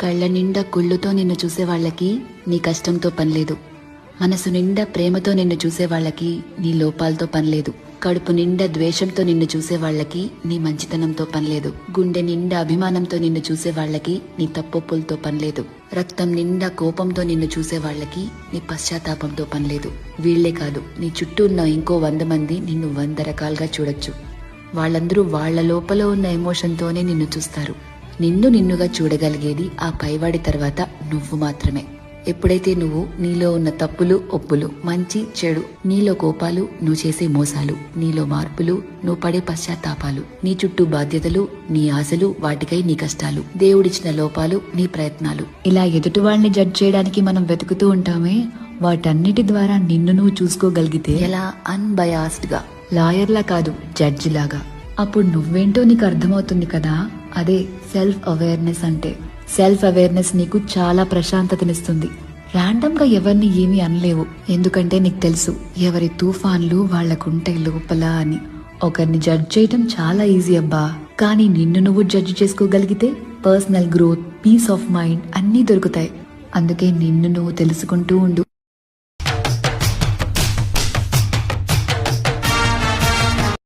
కళ్ళ నిండా కుళ్ళుతో నిన్ను చూసేవాళ్ళకి నీ కష్టంతో పనిలేదు మనసు నిండా ప్రేమతో నిన్ను చూసే వాళ్ళకి నీ లోపాలతో పనిలేదు కడుపు నిండా ద్వేషంతో నిన్ను చూసేవాళ్ళకి నీ మంచితనంతో పనిలేదు గుండె నిండా అభిమానంతో నిన్ను చూసే వాళ్ళకి నీ తప్పొప్పులతో పనిలేదు రక్తం నిండా కోపంతో నిన్ను చూసే వాళ్ళకి నీ పశ్చాత్తాపంతో పనిలేదు వీళ్ళే కాదు నీ చుట్టూ ఉన్న ఇంకో వంద మంది నిన్ను వంద రకాలుగా చూడొచ్చు. వాళ్ళందరూ వాళ్ళ లోపల ఉన్న ఎమోషన్తోనే నిన్ను చూస్తారు. నిన్ను నిన్నుగా చూడగలిగేది ఆ పైవాడి తర్వాత నువ్వు మాత్రమే. ఎప్పుడైతే నువ్వు నీలో ఉన్న తప్పులు ఒప్పులు మంచి చెడు నీలో కోపాలు నువ్వు చేసే మోసాలు నీలో మార్పులు నువ్వు పడే పశ్చాత్తాపాలు నీ చుట్టూ బాధ్యతలు నీ ఆశలు వాటికై నీ కష్టాలు దేవుడిచ్చిన లోపాలు నీ ప్రయత్నాలు. ఇలా ఎదుటి వాళ్ళని జడ్జ్ చేయడానికి మనం వెతుకుతూ ఉంటామే వాటన్నిటి ద్వారా నిన్ను నువ్వు చూసుకోగలిగితే ఎలా? అన్బయాస్డ్గా. లాయర్లా కాదు జడ్జి లాగా. అప్పుడు నువ్వేంటో నీకు అర్థమవుతుంది కదా? అదే సెల్ఫ్ అవేర్నెస్ అంటే. సెల్ఫ్ అవేర్నెస్ నీకు చాలా ప్రశాంతతనిస్తుంది. ర్యాండమ్గా ఎవరిని ఏమీ అనలేవు. ఎందుకంటే నీకు తెలుసు ఎవరి తుఫాన్లు వాళ్ళకుంటే లోపల అని. ఒకరిని జడ్జ్ చేయటం చాలా ఈజీ అబ్బా. కానీ నిన్ను నువ్వు జడ్జ్ చేసుకోగలిగితే personal growth peace of mind అన్నీ దొరుకుతాయి. అందుకే నిన్ను నువ్వు తెలుసుకుంటూ ఉండు.